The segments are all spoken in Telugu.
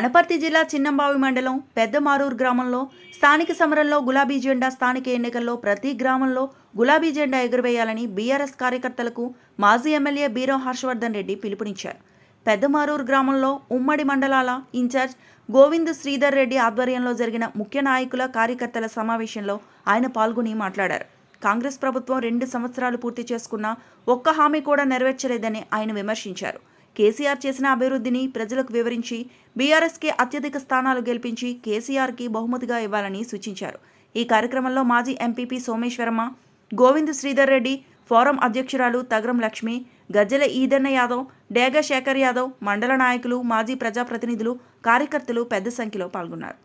వనపర్తి జిల్లా చిన్నంబావి మండలం పెద్దమారూరు గ్రామంలో స్థానిక సమరంలో గులాబీ జెండా స్థానిక ఎన్నికల్లో ప్రతి గ్రామంలో గులాబీ జెండా ఎగురవేయాలని బీఆర్ఎస్ కార్యకర్తలకు మాజీ ఎమ్మెల్యే బీరం హర్షవర్ధన్ రెడ్డి పిలుపునిచ్చారు. పెద్దమారూరు గ్రామంలో ఉమ్మడి మండలాల ఇన్ఛార్జ్ గోవింద్ శ్రీధర్ రెడ్డి ఆధ్వర్యంలో జరిగిన ముఖ్య నాయకుల కార్యకర్తల సమావేశంలో ఆయన పాల్గొని మాట్లాడారు. కాంగ్రెస్ ప్రభుత్వం రెండు సంవత్సరాలు పూర్తి చేసుకున్న ఒక్క హామీ కూడా నెరవేర్చలేదని ఆయన విమర్శించారు. కేసీఆర్ చేసిన అభివృద్ధిని ప్రజలకు వివరించి బీఆర్ఎస్కే అత్యధిక స్థానాలు గెలిపించి కేసీఆర్కి బహుమతిగా ఇవ్వాలని సూచించారు. ఈ కార్యక్రమంలో మాజీ ఎంపీపీ సోమేశ్వరమ్మ గోవింద్ శ్రీధర్ రెడ్డి ఫోరం అధ్యక్షురాలు తగరం లక్ష్మి గజ్జెల ఈదన్న యాదవ్ డేగ శేఖర్ యాదవ్ మండల నాయకులు మాజీ ప్రజాప్రతినిధులు కార్యకర్తలు పెద్ద సంఖ్యలో పాల్గొన్నారు.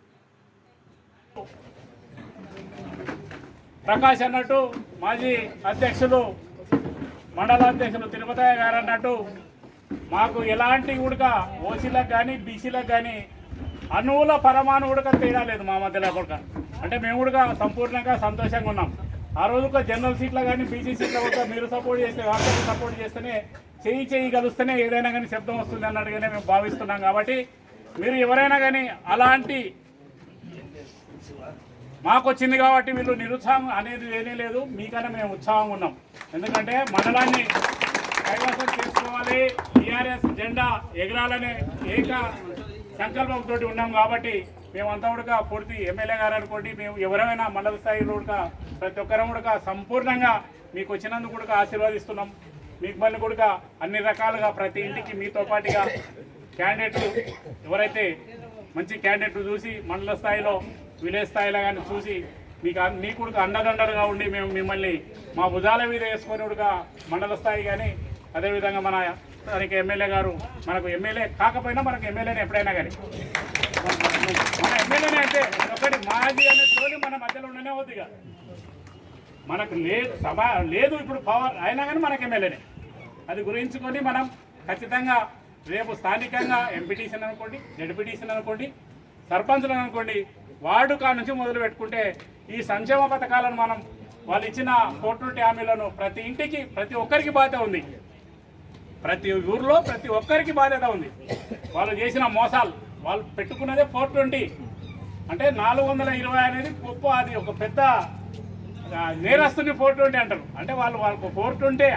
ప్రకాష్ అన్నట్టు మాజీ అధ్యక్షులు మండల అధ్యక్షులు తిరుపతయ్య గారు అన్నట్టు మాకు ఎలాంటి ఉడక ఓసీలకు కానీ బీసీలకు కానీ అణువుల పరమాణు ఉడక తేడా లేదు మా మధ్యలో కూడా అంటే మేము కూడా సంపూర్ణంగా సంతోషంగా ఉన్నాం. ఆ రోజు ఒక జనరల్ సీట్లో కానీ బీసీ సీట్లో కూడా మీరు సపోర్ట్ చేస్తే వాళ్ళకి సపోర్ట్ చేస్తేనే చేయి చేయి కలిస్తేనే ఏదైనా కానీ శబ్దం వస్తుంది అన్నట్టుగానే మేము భావిస్తున్నాం కాబట్టి మీరు ఎవరైనా కానీ అలాంటి మాకు వచ్చింది కాబట్టి వీళ్ళు నిరుత్సాహం అనేది ఏమీ లేదు. మీకన్నా మేము ఉత్సాహంగా ఉన్నాం. ఎందుకంటే మండలాన్ని కైవసం చేసుకోవాలి. టీఆర్ఎస్ జెండా ఎగరాలనే ఏక సంకల్పంతో ఉన్నాం కాబట్టి మేమంతా కూడా పూర్తి ఎమ్మెల్యే గారు అనుకోండి మేము ఎవరైనా మండల స్థాయిలో కూడా ప్రతి ఒక్కరం కూడా సంపూర్ణంగా మీకు వచ్చినందుకు కూడా ఆశీర్వదిస్తున్నాం. మీకు మళ్ళీ కూడా అన్ని రకాలుగా ప్రతి ఇంటికి మీతో పాటుగా క్యాండిడేట్లు ఎవరైతే మంచి క్యాండిడేట్లు చూసి మండల స్థాయిలో విలేజ్ స్థాయిలో కానీ చూసి మీకు మీ మీకు కూడా అండదండలుగా ఉండి మేము మిమ్మల్ని మా భుజాల మీద వేసుకొని కూడా మండల స్థాయి కానీ అదేవిధంగా మన స్థానిక ఎమ్మెల్యే గారు మనకు ఎమ్మెల్యే కాకపోయినా మనకు ఎమ్మెల్యేనే ఎప్పుడైనా కానీ మన ఎమ్మెల్యేనే అంటే ఒకటి మాజీ అనే తోలి మన మధ్యలో ఉండనే వద్దుగా మనకు లేదు సభ లేదు ఇప్పుడు పవర్ అయినా కానీ మనకు ఎమ్మెల్యేనే. అది గురించుకొని మనం ఖచ్చితంగా రేపు స్థానికంగా ఎంపీటీసీని అనుకోండి జడ్పీటీసీని అనుకోండి సర్పంచ్లను అనుకోండి వార్డు కా నుంచి మొదలు పెట్టుకుంటే ఈ సంక్షేమ పథకాలను మనం వాళ్ళు ఇచ్చిన కోటి హామీలను ప్రతి ఇంటికి ప్రతి ఒక్కరికి బాధ్యత ఉంది. ప్రతి ఊర్లో ప్రతి ఒక్కరికి బాధ్యత ఉంది. వాళ్ళు చేసిన మోసాలు వాళ్ళు పెట్టుకున్నదే ఫోర్ ట్వంటీ. అంటే నాలుగు వందల ఇరవై అనేది గొప్ప అది ఒక పెద్ద ఆ, నేరస్తుని ఫోర్ ట్వంటీ అంటారు. అంటే వాళ్ళు వాళ్ళకు ఫోర్ ట్వంటీ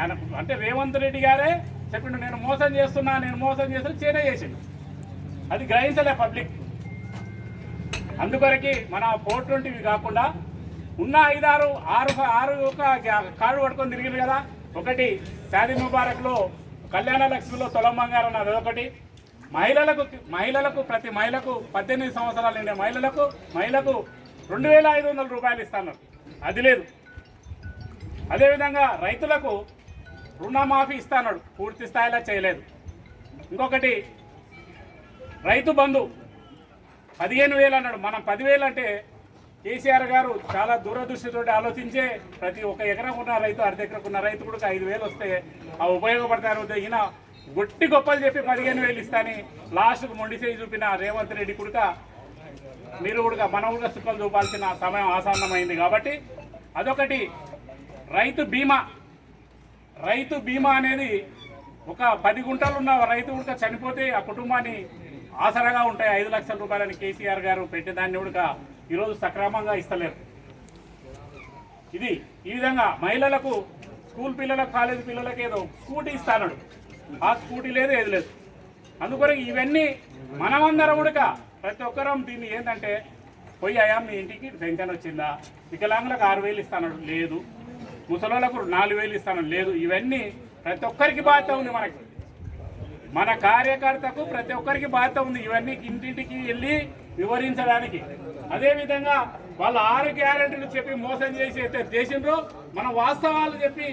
అంటే రేవంత్ రెడ్డి గారే చెప్పిండు నేను మోసం చేస్తున్నా నేను మోసం చేస్తున్నా చేనే చేసిండు. అది గ్రహించలే పబ్లిక్. అందుకొరకి మన ఫోర్ ట్వంటీవి కాకుండా ఉన్న ఐదారు ఆరు ఆరు ఒక కార్డు పట్టుకొని తిరిగింది కదా. ఒకటి శాది ముబారక్లో కళ్యాణ లక్ష్మిలో తొలం అది ఒకటి మహిళలకు మహిళలకు ప్రతి మహిళకు పద్దెనిమిది సంవత్సరాలు నిండే మహిళలకు మహిళకు రెండు వేల ఐదు వందల రూపాయలు ఇస్తాను. అది లేదు. అదేవిధంగా రైతులకు రుణమాఫీ ఇస్తాడు పూర్తి స్థాయిలో చేయలేదు. ఇంకొకటి రైతు బంధు పదిహేను వేలు అన్నాడు. మనం పదివేలు అంటే కేసీఆర్ గారు చాలా దూరదృష్టితో ఆలోచించే ప్రతి ఒక్క ఎకరం ఉన్న రైతు అర్ధ ఎకరం ఉన్న రైతు కూడా ఐదు వేలు వస్తే ఆ ఉపయోగపడతారు. ఈయన గొట్టి గొప్పలు చెప్పి పదిహేను వేలు ఇస్తాని లాస్ట్కు మొండి చేయి చూపిన రేవంత్ రెడ్డి కూడా మీరు కూడా మనం కూడా సుఖాలు చూపాల్సిన సమయం ఆసన్నమైంది కాబట్టి అదొకటి. రైతు బీమా రైతు బీమా అనేది ఒక పది గుంటలు ఉన్న రైతు కూడా చనిపోతే ఆ కుటుంబాన్ని ఆసరాగా ఉంటాయి. ఐదు లక్షల రూపాయలని కేసీఆర్ గారు పెట్టేదాన్ని కూడా ఈరోజు సక్రమంగా ఇస్తలేరు. ఇది ఈ విధంగా మహిళలకు స్కూల్ పిల్లలకు కాలేజీ పిల్లలకు ఏదో స్కూటీ ఇస్తాడు ఆ స్కూటీ లేదు ఏది లేదు. అందుకొరకు ఇవన్నీ మనమందరం ఉడక ప్రతి ఒక్కరం దీన్ని ఏంటంటే పోయాయా మీ ఇంటికి పెన్షన్ వచ్చిందా? వికలాంగులకు ఆరు వేలు ఇస్తాను లేదు. ముసలోళ్ళకు నాలుగు వేలు ఇస్తాను లేదు. ఇవన్నీ ప్రతి ఒక్కరికి బాధ్యత ఉంది మనకి. మన కార్యకర్తకు ప్రతి ఒక్కరికి బాధ్యత ఉంది. ఇవన్నీ ఇంటింటికి వెళ్ళి వివరించడానికి. అదేవిధంగా వాళ్ళ ఆరు గ్యారెంటీలు చెప్పి మోసం చేసి అయితే దేశంలో మన వాస్తవాలు చెప్పి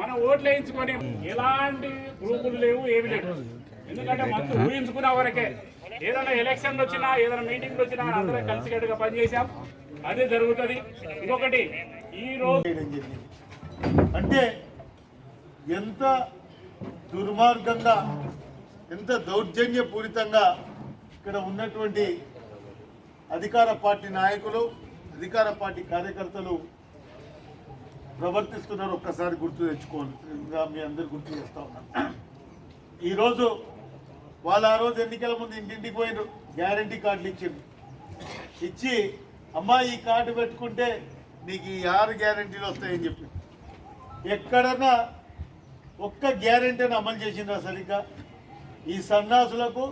మనం ఓట్లు వేయించుకొని ఎలాంటి గ్రూపులు లేవు ఏమి లేవు. ఎందుకంటే మనం ఊహించుకున్న వరకే. ఏదైనా ఎలక్షన్లు వచ్చినా ఏదైనా మీటింగ్లు వచ్చినా అందరం కలిసికట్టుగా పనిచేసాం అదే జరుగుతుంది. ఇంకొకటి ఈ రోజు అంటే ఎంత దుర్మార్గంగా ఎంత దౌర్జన్యపూరితంగా ఇక్కడ ఉన్నటువంటి అధికార పార్టీ నాయకులు అధికార పార్టీ కార్యకర్తలు ప్రవర్తిస్తున్నారు. ఒక్కసారి గుర్తు తెచ్చుకోండి. ఇంకా మీ అందరు గుర్తు చేస్తా ఉన్నాను ఈరోజు వాళ్ళు ఆ రోజు ఎన్నికల ముందు ఇంటింటికి పోయినారు గ్యారంటీ కార్డులు ఇచ్చిండు ఇచ్చి అమ్మా ఈ కార్డు పెట్టుకుంటే నీకు ఈ ఆరు గ్యారంటీలు వస్తాయని చెప్పి. ఎక్కడన్నా ఒక్క గ్యారంటీని అమలు చేసిందా సరిగ్గా? ఈ సన్నాసులకు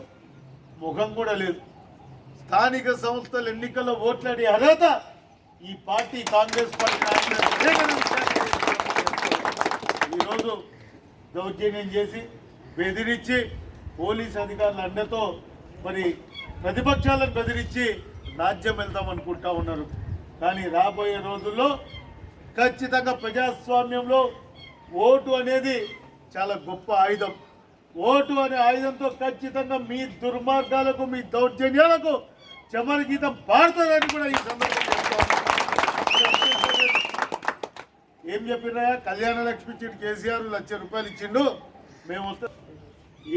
ముఖం కూడా లేదు. స్థానిక సంస్థల ఎన్నికల్లో ఓట్లాడే అర్హత ఈ పార్టీ కాంగ్రెస్ పార్టీ ఈరోజు దౌర్జన్యం చేసి బెదిరించి పోలీస్ అధికారుల అండతో మరి ప్రతిపక్షాలను బెదిరించి రాజ్యం వెళ్దాం అనుకుంటా ఉన్నారు. కానీ రాబోయే రోజుల్లో ఖచ్చితంగా ప్రజాస్వామ్యంలో ఓటు అనేది చాలా గొప్ప ఆయుధం. ఓటు అనే ఆయుధంతో ఖచ్చితంగా మీ దుర్మార్గాలకు మీ దౌర్జన్యాలకు చమర గీతం పాడుతుందని కూడా ఈ సందర్భంగా ఏం చెప్పినా కళ్యాణ లక్ష్మి ఇచ్చిండు కేసీఆర్ లక్ష రూపాయలు ఇచ్చిండు. మేము వస్తే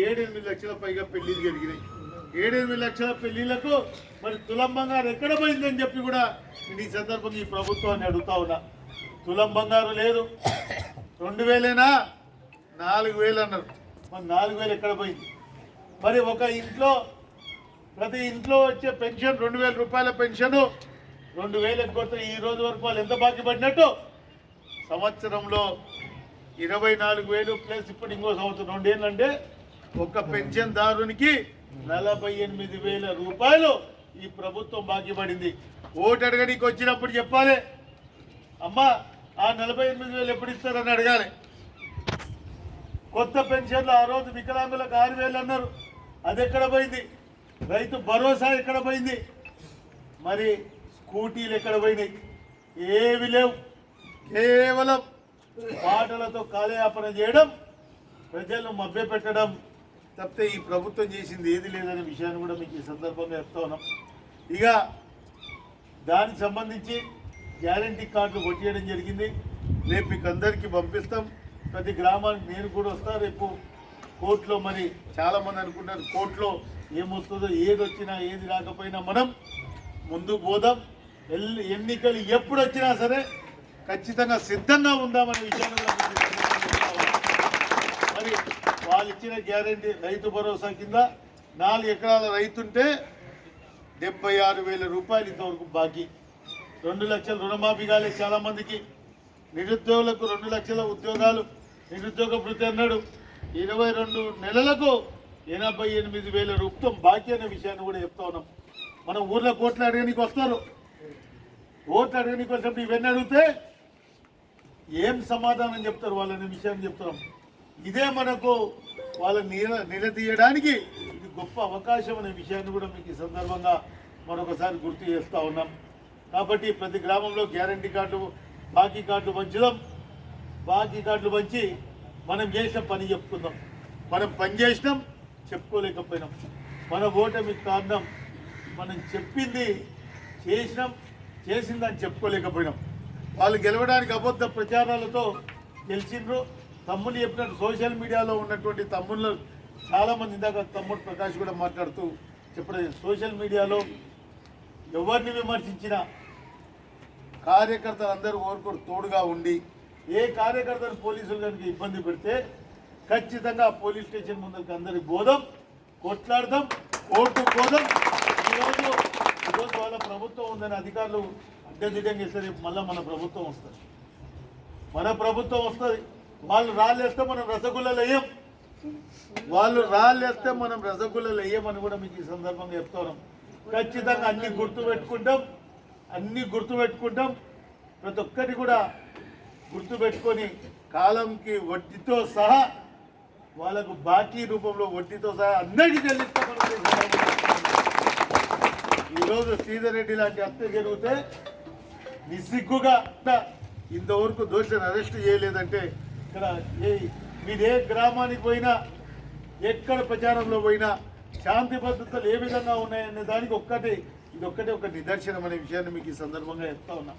ఏడెనిమిది లక్షల పైగా పెళ్ళిళ్ళు జరిగినాయి. ఏడెనిమిది లక్షల పెళ్ళిళ్ళకు మరి తులం బంగారు ఎక్కడ పోయిందని చెప్పి కూడా నేను ఈ సందర్భంగా ఈ ప్రభుత్వాన్ని అడుగుతా ఉన్నా. తులం బంగారు లేదు. రెండు వేలేనా? నాలుగు వేలు అన్నారు. మరి నాలుగు వేలు ఎక్కడ పోయింది? మరి ఒక ఇంట్లో ప్రతి ఇంట్లో వచ్చే పెన్షన్ రెండు వేల రూపాయల పెన్షన్ రెండు వేలు ఎగ్గొడితే ఈ రోజు వరకు వాళ్ళు ఎంత బాకీ పడినట్టు? సంవత్సరంలో ఇరవై నాలుగు వేలు ప్లస్ ఇప్పుడు ఇంకో సంవత్సరం రెండేళ్ళంటే ఒక పెన్షన్దారునికి నలభై ఎనిమిది వేల రూపాయలు ఈ ప్రభుత్వం బాకీ పడింది. ఓటు అడగడానికి వచ్చినప్పుడు చెప్పాలి. అమ్మా ఆ నలభై ఎనిమిది వేలు ఎప్పుడు ఇస్తారని అడగాలి. కొత్త పెన్షన్లు ఆ రోజు వికలాంగులకు ఆరు వేలు అన్నారు. అది ఎక్కడ పోయింది? రైతు భరోసా ఎక్కడ పోయింది? మరి స్కూటీలు ఎక్కడ పోయినాయి? ఏవి లేవు. కేవలం పాటలతో కాలయాపన చేయడం ప్రజలను మభ్యపెట్టడం తప్పితే ఈ ప్రభుత్వం చేసింది ఏది లేదనే విషయాన్ని కూడా మీకు ఈ సందర్భంగా చెప్తా ఉన్నాం. ఇక దానికి సంబంధించి గ్యారంటీ కార్డులు కొట్టేయడం జరిగింది. రేపు మీకు అందరికీ పంపిస్తాం. ప్రతి గ్రామానికి నేను కూడా వస్తా. రేపు కోర్టులో మరి చాలామంది అనుకుంటారు కోర్టులో ఏమొస్తుందో ఏది వచ్చినా ఏది రాకపోయినా మనం ముందు పోదాం. ఎల్- ఎన్నికలు ఎప్పుడు వచ్చినా సరే ఖచ్చితంగా సిద్ధంగా ఉందామనే విషయాన్ని మరి వాళ్ళు ఇచ్చిన గ్యారంటీ రైతు భరోసా కింద నాలుగు ఎకరాల రైతుంటే డెబ్బై ఆరు వేల రూపాయలు ఇంతవరకు బాకీ. రెండు లక్షల రుణమాఫీ కాలేదు చాలామందికి. నిరుద్యోగులకు రెండు లక్షల ఉద్యోగాలు నిరుద్యోగ భృతి అన్నాడు. ఇరవై రెండు నెలలకు ఎనభై ఎనిమిది వేల రూపాయలు బాకీ అనే విషయాన్ని కూడా చెప్తా ఉన్నాం. మనం ఊర్లో కోట్లు అడగడానికి వస్తారు. ఓట్లు అడగడానికి వచ్చినప్పుడు ఇవన్నీ అడిగితే ఏం సమాధానం చెప్తారు వాళ్ళని విషయాన్ని చెప్తున్నాం. ఇదే మనకు వాళ్ళ నిల నిలదీయడానికి ఇది గొప్ప అవకాశం అనే విషయాన్ని కూడా మీకు ఈ సందర్భంగా మరొకసారి గుర్తు చేస్తూ ఉన్నాం. కాబట్టి ప్రతి గ్రామంలో గ్యారంటీ కార్డు బాకీ కార్డులు పంచడం బాకీ కార్డులు పంచి మనం చేసిన పని చెప్పుకుందాం. మనం పని చేసినాం. చెప్పుకోలేకపోయినాం. మన ఓటమికి కారణం మనం చెప్పింది చేసినాం చేసిందని చెప్పుకోలేకపోయినాం. వాళ్ళు గెలవడానికి అబద్ధ ప్రచారాలతో గెలిచిండ్రు. తమ్ముళ్ళు చెప్పినట్టు సోషల్ మీడియాలో ఉన్నటువంటి తమ్ముళ్ళు చాలామంది ఇందాక తమ్ముడు ప్రకాష్ కూడా మాట్లాడుతూ చెప్పడం సోషల్ మీడియాలో ఎవరిని విమర్శించినా కార్యకర్తలు అందరూ ఓరుకోరు తోడుగా ఉండి ఏ కార్యకర్తలు పోలీసులు కనుక ఇబ్బంది పెడితే ఖచ్చితంగా పోలీస్ స్టేషన్ ముందరికి అందరికి బోధం కొట్లాడదాం ఓటు పోదాం ఈరోజు ఈరోజు వాళ్ళ ప్రభుత్వం ఉందని అధికారులు అడ్డదిడ్డంగా ఇస్తే మళ్ళీ మన ప్రభుత్వం వస్తుంది. మన ప్రభుత్వం వస్తుంది. వాళ్ళు రాళ్ళేస్తే మనం రసగుల్లలు వేయం వాళ్ళు రాళ్ళేస్తే మనం రసగుల్లలు వేయమని కూడా మీకు ఈ సందర్భంగా చెప్తున్నాం ఖచ్చితంగా అన్ని గుర్తు పెట్టుకుంటాం. అన్ని గుర్తు పెట్టుకుంటాం. ప్రతి ఒక్కటి కూడా గుర్తు పెట్టుకొని కాలంకి వడ్డీతో సహా వాళ్ళకు బాకీ రూపంలో వడ్డీతో సహా అందరికీ చెల్లిస్తామని ఈరోజు శ్రీధర్ రెడ్డి లాంటి హత్య జరిగితే నిస్సిగ్గుగా ఇంతవరకు దోషులను అరెస్ట్ చేయలేదంటే ఇక్కడ ఏ మీరు ఏ గ్రామానికి పోయినా ఎక్కడ ప్రచారంలో పోయినా శాంతి భద్రతలు ఏ విధంగా ఉన్నాయనే దానికి ఒక్కటి ఇది ఒక్కటే ఒక నిదర్శనం అనే విషయాన్ని మీకు ఈ సందర్భంగా చెప్తా ఉన్నా.